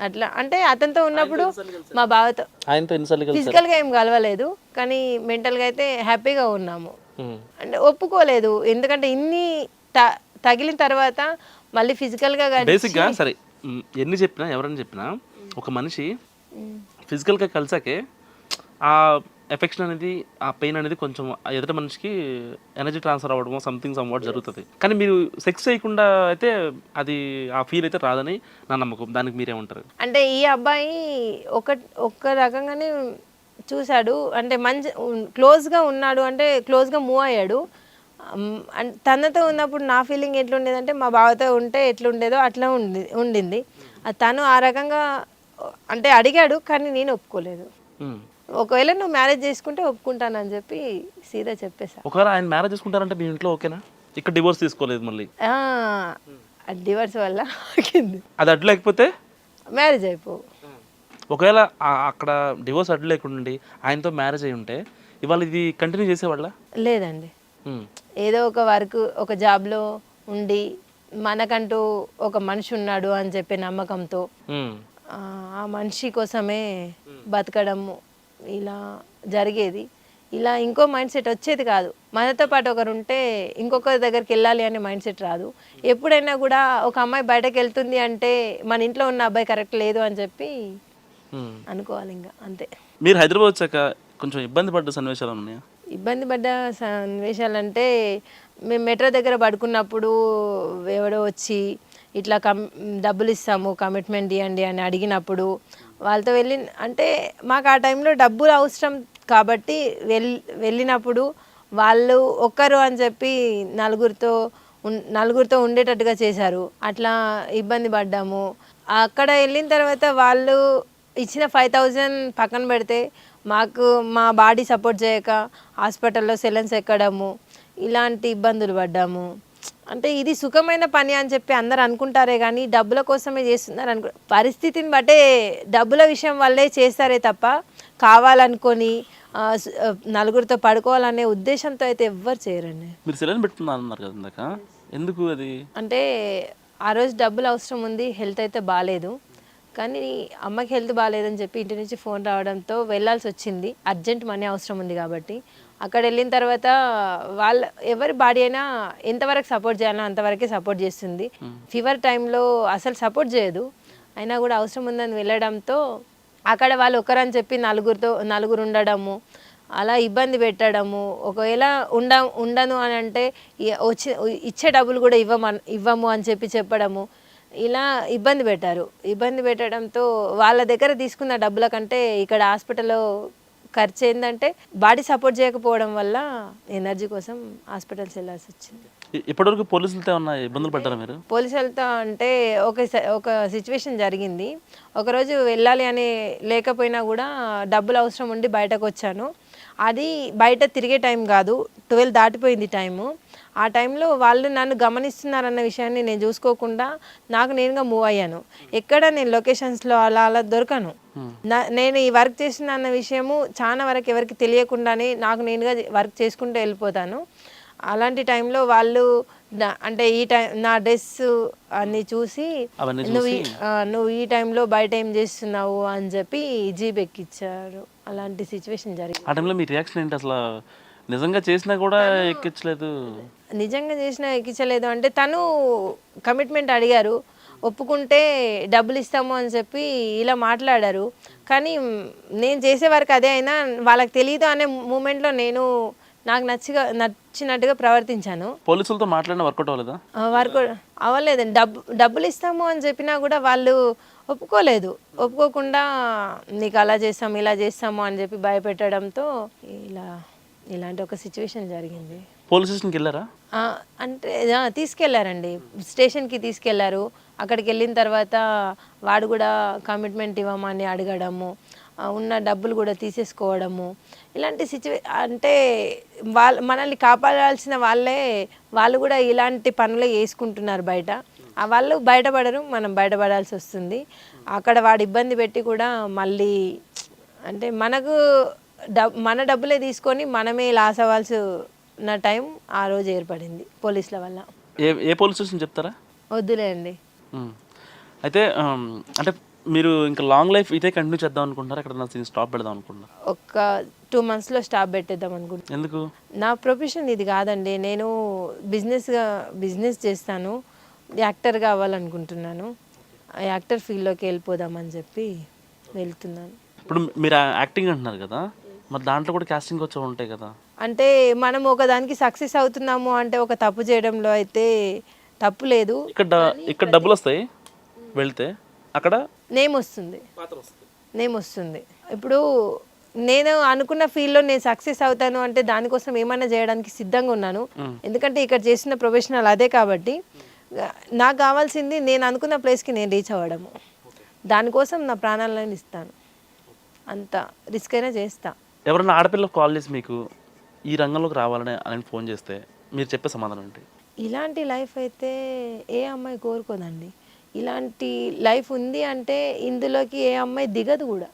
అట్లా. అంటే అతనితో ఉన్నప్పుడు మా బావతో. ఆయనతో ఎన్నిసార్లు కలిసి ఫిజికల్గా ఏం కలవలేదు కానీ మెంటల్గా అయితే హ్యాపీగా ఉన్నాము. అంటే ఒప్పుకోలేదు. ఎందుకంటే ఇన్ని త- తగిలిన తర్వాత మళ్ళీ ఫిజికల్గా బేసిక్గా సరే మ్, ఎన్ని చెప్పినా ఎవరని చెప్పినా ఒక మనిషి ఫిజికల్గా కలిసాకే ఆ ఎఫెక్షన్ అనేది ఆ పెయిన్ అనేది కొంచెం ఎదుటి మనిషికి ఎనర్జీ ట్రాన్స్ఫర్ అవ్వడమో సంథింగ్ సమ్ వాట్ జరుగుతుంది. కానీ మీరు సెక్స్ చేయకుండా అయితే అది ఆ ఫీల్ అయితే రాదని నా నమ్మకం. దానికి మీరేమంటారు? అంటే ఈ అబ్బాయి ఒక ఒక్క రకంగానే చూశాడు. అంటే మంచి క్లోజ్గా ఉన్నాడు అంటే క్లోజ్గా మూవ్ అయ్యాడు. తనతో ఉన్నప్పుడు నా ఫీలింగ్ ఎట్లుండేదంటే మా బావతో ఉంటే ఎట్లుండేదో అట్లా ఉండి ఉండింది. తను ఆ రకంగా అంటే అడిగాడు కానీ నేను ఒప్పుకోలేదు. ఒకవేళ నువ్వు మ్యారేజ్ చేసుకుంటే ఒప్పుకుంటానని చెప్పి సీదా చెప్పేశా ఒకవేళ ఆయన మ్యారేజ్ చేసుకుంటారంటే మీ ఇంట్లో ఓకేనా? ఇక్కడ డివోర్స్ తీసుకోలేదు మళ్ళీ. డివర్స్ వల్ల అది అడ్డు లేకపోతే? మ్యారేజ్ అయిపో. ఒకవేళ అక్కడ డివోర్స్ అడ్డు లేకుండా ఆయనతో మ్యారేజ్ అయి ఉంటే ఇవాళ ఇది కంటిన్యూ చేసేవాళ్ళ? లేదండి. మ్. ఏదో ఒక వర్క్ ఒక జాబ్లో ఉండి మనకంటూ ఒక మనిషి ఉన్నాడు అని చెప్పే నమ్మకంతో. ఆ ఆ మనిషి కోసమే బతకడము ఇలా జరిగేది. ఇలా ఇంకో మైండ్ సెట్ వచ్చేది కాదు. మనతో పాటు ఒకరు ఉంటే ఇంకొకరి దగ్గరికి వెళ్ళాలి అనే మైండ్ సెట్ రాదు. ఎప్పుడైనా కూడా ఒక అమ్మాయి బయటకు వెళ్తుంది అంటే మన ఇంట్లో ఉన్న అబ్బాయి కరెక్ట్ లేదు అని చెప్పి. అనుకోవాలి ఇంకా అంతే. మీరు హైదరాబాద్ వచ్చాక కొంచెం ఇబ్బంది పడ్డ సన్నివేశాలు ఉన్నాయా? ఇబ్బంది పడ్డ సన్నివేశాలంటే మేము మెట్రో దగ్గర పడుకున్నప్పుడు ఎవడో వచ్చి ఇట్లా కమ్ డబ్బులు ఇస్తాము కమిట్మెంట్ ఇవ్వండి అని అడిగినప్పుడు వాళ్ళతో వెళ్ళి అంటే మాకు ఆ టైంలో డబ్బులు అవసరం కాబట్టి వెళ్ వెళ్ళినప్పుడు వాళ్ళు ఒక్కరు అని చెప్పి నలుగురితో నలుగురితో ఉండేటట్టుగా చేశారు. అట్లా ఇబ్బంది పడ్డాము. అక్కడ వెళ్ళిన తర్వాత వాళ్ళు ఇచ్చిన ఫైవ్ థౌజండ్ పక్కన పెడితే మాకు మా బాడీ సపోర్ట్ చేయక హాస్పిటల్లో సెలెన్స్ ఎక్కడము ఇలాంటి ఇబ్బందులు పడ్డాము. అంటే ఇది సుఖమైన పని అని చెప్పి అందరు అనుకుంటారే కానీ డబ్బుల కోసమే చేస్తున్నారు అనుకో పరిస్థితిని బట్టే డబ్బుల విషయం వల్లే చేస్తారే తప్ప కావాలనుకొని నలుగురితో పడుకోవాలనే ఉద్దేశంతో అయితే ఎవ్వరు చేయరండి. మీరు సెలైన్ పెట్టుకున్నా అన్నారు కదా ఇందాక. ఎందుకు అది? అంటే ఆ రోజు డబ్బులు అవసరం ఉంది హెల్త్ అయితే బాగాలేదు కానీ అమ్మకి హెల్త్ బాగాలేదని చెప్పి ఇంటి నుంచి ఫోన్ రావడంతో వెళ్ళాల్సి వచ్చింది. అర్జెంట్ మనీ అవసరం ఉంది కాబట్టి. అక్కడ వెళ్ళిన తర్వాత వాళ్ళ ఎవరి బాడీ అయినా ఎంతవరకు సపోర్ట్ చేయాలో అంతవరకే సపోర్ట్ చేస్తుంది. ఫీవర్ టైంలో అసలు సపోర్ట్ చేయదు. అయినా కూడా అవసరం ఉందని వెళ్ళడంతో అక్కడ వాళ్ళు ఒకరని చెప్పి నలుగురితో నలుగురు ఉండడము అలా ఇబ్బంది పెట్టడము ఒకవేళ ఉండ ఉండను అని అంటే వచ్చి ఇచ్చే డబ్బులు కూడా ఇవ్వమని ఇవ్వము అని చెప్పి చెప్పడము ఇలా ఇబ్బంది పెట్టారు. ఇబ్బంది పెట్టడంతో వాళ్ళ దగ్గర తీసుకున్న డబ్బుల కంటే ఇక్కడ హాస్పిటల్లో ఖర్చు ఏంటంటే బాడీ సపోర్ట్ చేయకపోవడం వల్ల ఎనర్జీ కోసం హాస్పిటల్స్ వెళ్ళాల్సి వచ్చింది. ఇప్పటివరకు పోలీసులతో ఏమన్నా ఇబ్బందులు పడ్డారా మీరు? పోలీసులతో అంటే ఒక ఒక సిచ్యువేషన్ జరిగింది. ఒకరోజు వెళ్ళాలి అని లేకపోయినా కూడా డబ్బులు అవసరం ఉండి బయటకు వచ్చాను. అది బయట తిరిగే టైం కాదు. ట్వెల్వ్ దాటిపోయింది టైము. ఆ టైంలో వాళ్ళు నన్ను గమనిస్తున్నారన్న విషయాన్ని నేను చూసుకోకుండా నాకు నేనుగా మూవ్ అయ్యాను. ఎక్కడ నేను లొకేషన్స్లో అలా అలా దొరకను. నా నేను ఈ వర్క్ చేసిన అన్న విషయము చాలా వరకు ఎవరికి తెలియకుండానే నాకు నేనుగా వర్క్ చేసుకుంటూ వెళ్ళిపోతాను. అలాంటి టైంలో వాళ్ళు అంటే ఈ టైం నా డ్రెస్ అన్ని చూసి నువ్వు నువ్వు ఈ టైంలో బయట ఏం చేస్తున్నావు అని చెప్పి జీప్ ఎక్కిచ్చారు. అలాంటి సిచ్యువేషన్ జరిగింది. ఆ టైంలో మీ రియాక్షన్ ఏంటి అసలు? నిజంగా చేసినా కూడా ఎక్కించలేదు. నిజంగా చేసిన ఎక్కించలేదు. అంటే తను కమిట్మెంట్ అడిగారు. ఒప్పుకుంటే డబ్బులు ఇస్తాము అని చెప్పి ఇలా మాట్లాడారు. కానీ నేను చేసే వరకు అదే అయినా వాళ్ళకి తెలియదు అనే మూమెంట్లో నేను నాకు నచ్చిగా నచ్చినట్టుగా ప్రవర్తించాను. పోలీసులతో మాట్లాడిన వర్కౌట్ అవ్వలేదా? వర్క్ అవ్వలేదండి. డబ్బు డబ్బులు ఇస్తాము అని చెప్పినా కూడా వాళ్ళు ఒప్పుకోలేదు. ఒప్పుకోకుండా నీకు అలా చేస్తాము ఇలా చేస్తాము అని చెప్పి భయపెట్టడంతో ఇలా ఇలాంటి ఒక సిచ్యువేషన్ జరిగింది. పోలీస్ స్టేషన్కి వెళ్ళారా? అంటే తీసుకెళ్ళారండి. స్టేషన్కి తీసుకెళ్ళారు. అక్కడికి వెళ్ళిన తర్వాత వాడు కూడా కమిట్మెంట్ ఇవ్వమని అడగడము ఉన్న డబ్బులు కూడా తీసేసుకోవడము. ఇలాంటి సిచ్యువే అంటే వాళ్ళ మనల్ని కాపాడాల్సిన వాళ్ళే వాళ్ళు కూడా ఇలాంటి పనులే చేసుకుంటున్నారు బయట. వాళ్ళు బయటపడరు మనం బయటపడాల్సి వస్తుంది. అక్కడ వాడు ఇబ్బంది పెట్టి కూడా మళ్ళీ అంటే మనకు డబ్ మన డబ్బులే తీసుకొని మనమే లాస్ అవ్వాల్సిన టైం ఆ రోజు ఏర్పడింది పోలీసుల వల్ల. ఏ ఏ పోలీస్ స్టేషన్ చెప్తారా? వద్దులే అండి. అయితే అంటే మీరు ఇంకా లాంగ్ లైఫ్ ఇదే కంటిన్యూ చేద్దాం అనుకుంటారా ఎక్కడ నా స్టాప్ పెడదాం అనుకుంటున్నారు ఒక టూ మంత్స్లో స్టాప్ పెట్టేద్దాం అనుకుంటున్నాను ఎందుకు? నా ప్రొఫెషన్ ఇది కాదండి. నేను బిజినెస్గా బిజినెస్ చేస్తాను. యాక్టర్ కావాలనుకుంటున్నాను ఆ యాక్టర్ ఫీల్డ్లోకి వెళ్ళిపోదామని చెప్పి వెళ్తున్నాను. ఇప్పుడు మీరు యాక్టింగ్ అంటున్నారు కదా మరి దాంట్లో కూడా కాస్టింగ్ వచ్చి ఉంటాయి కదా. అంటే మనం ఒక దానికి సక్సెస్ అవుతున్నాము అంటే ఒక తప్పు చేయడంలో అయితే తప్పు లేదు. ఇక్కడ ఇక్కడ డబ్బులు వస్తాయి వెళ్తే అక్కడ? నేమ్ వస్తుంది. నేమ్ వస్తుంది. ఇప్పుడు నేను అనుకున్న ఫీల్డ్లో నేను సక్సెస్ అవుతాను అంటే దానికోసం ఏమైనా చేయడానికి సిద్ధంగా ఉన్నాను. ఎందుకంటే ఇక్కడ చేసిన ప్రొఫెషనల్ అదే కాబట్టి నాకు కావాల్సింది నేను అనుకున్న ప్లేస్కి నేను రీచ్ అవ్వడము. దానికోసం నా ప్రాణాలను ఇస్తాను. అంత రిస్క్ అయినా చేస్తా. ఎవరైనా ఆడపిల్ల కాల్ చేసి మీకు ఈ రంగంలోకి రావాలని అని ఫోన్ చేస్తే మీరు చెప్పే సమాధానం ఏంటి? ఇలాంటి లైఫ్ అయితే ఏ అమ్మాయి కోరుకోదండి. ఇలాంటి లైఫ్ ఉంది అంటే ఇందులోకి ఏ అమ్మాయి దిగదు కూడా.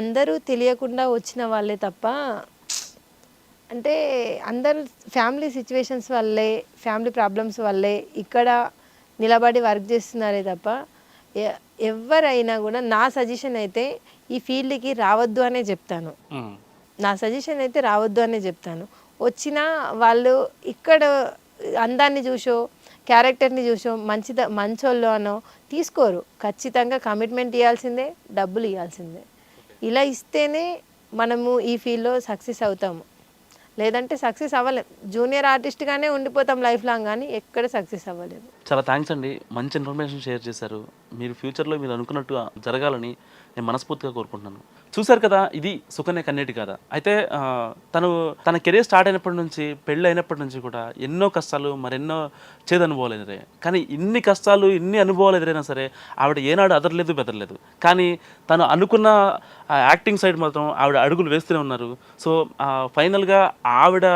అందరూ తెలియకుండా వచ్చిన వాళ్ళే తప్ప అంటే అందరు ఫ్యామిలీ సిచ్యువేషన్స్ వల్లే ఫ్యామిలీ ప్రాబ్లమ్స్ వల్లే ఇక్కడ నిలబడి వర్క్ చేస్తున్నారే తప్ప ఎవరైనా కూడా నా సజెషన్ అయితే ఈ ఫీల్డ్కి రావద్దు అనే చెప్తాను. నా సజెషన్ అయితే రావద్దు అనే చెప్తాను. వచ్చినా వాళ్ళు ఇక్కడ అందాన్ని చూసో క్యారెక్టర్ని చూసో మంచిద మంచోళ్ళు అనో తీసుకోరు. ఖచ్చితంగా కమిట్మెంట్ ఇవ్వాల్సిందే డబ్బులు ఇవ్వాల్సిందే ఇలా ఇస్తేనే మనము ఈ ఫీల్డ్లో సక్సెస్ అవుతాము. లేదంటే సక్సెస్ అవ్వలేదు జూనియర్ ఆర్టిస్ట్గానే ఉండిపోతాం లైఫ్ లాంగ్ కానీ ఎక్కడ సక్సెస్ అవ్వలేము చాలా థ్యాంక్స్ అండి. మంచి ఇన్ఫర్మేషన్ షేర్ చేశారు. మీరు ఫ్యూచర్లో మీరు అనుకున్నట్టు జరగాలని నేను మనస్ఫూర్తిగా కోరుకుంటున్నాను. చూశారు కదా ఇది సుకన్య కన్నీటి కదా అయితే తను తన కెరీర్ స్టార్ట్ అయినప్పటి నుంచి పెళ్ళి అయినప్పటి నుంచి కూడా ఎన్నో కష్టాలు మరెన్నో చేదు అనుభవాలు ఎదురే కానీ ఇన్ని కష్టాలు ఇన్ని అనుభవాలు ఎదురైనా సరే ఆవిడ ఏనాడు అదరలేదు బెదరలేదు. కానీ తను అనుకున్న ఆ యాక్టింగ్ సైడ్ మాత్రం ఆవిడ అడుగులు వేస్తూనే ఉన్నారు. సో ఫైనల్గా ఆవిడ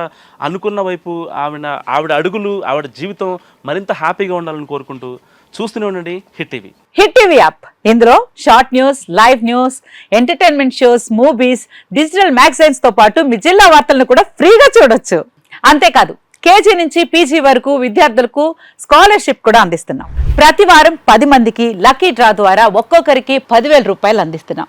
అనుకున్న వైపు ఆవిడ ఆవిడ అడుగులు ఆవిడ జీవితం మరింత హ్యాపీగా ఉండాలని కోరుకుంటూ చూస్తూనే ఉండండి hit TV. Hit TV app. ఇందులో short news live news entertainment shows movies digital మ్యాగజైన్స్తో పాటు మీ జిల్లా వార్తలను కూడా ఫ్రీగా చూడొచ్చు. అంతేకాదు కేజీ నుంచి పీజీ వరకు విద్యార్థులకు స్కాలర్షిప్ కూడా అందిస్తున్నాం. ప్రతి వారం పది మందికి లక్కీ డ్రా ద్వారా ఒక్కొక్కరికి పదివేల రూపాయలు అందిస్తున్నాం.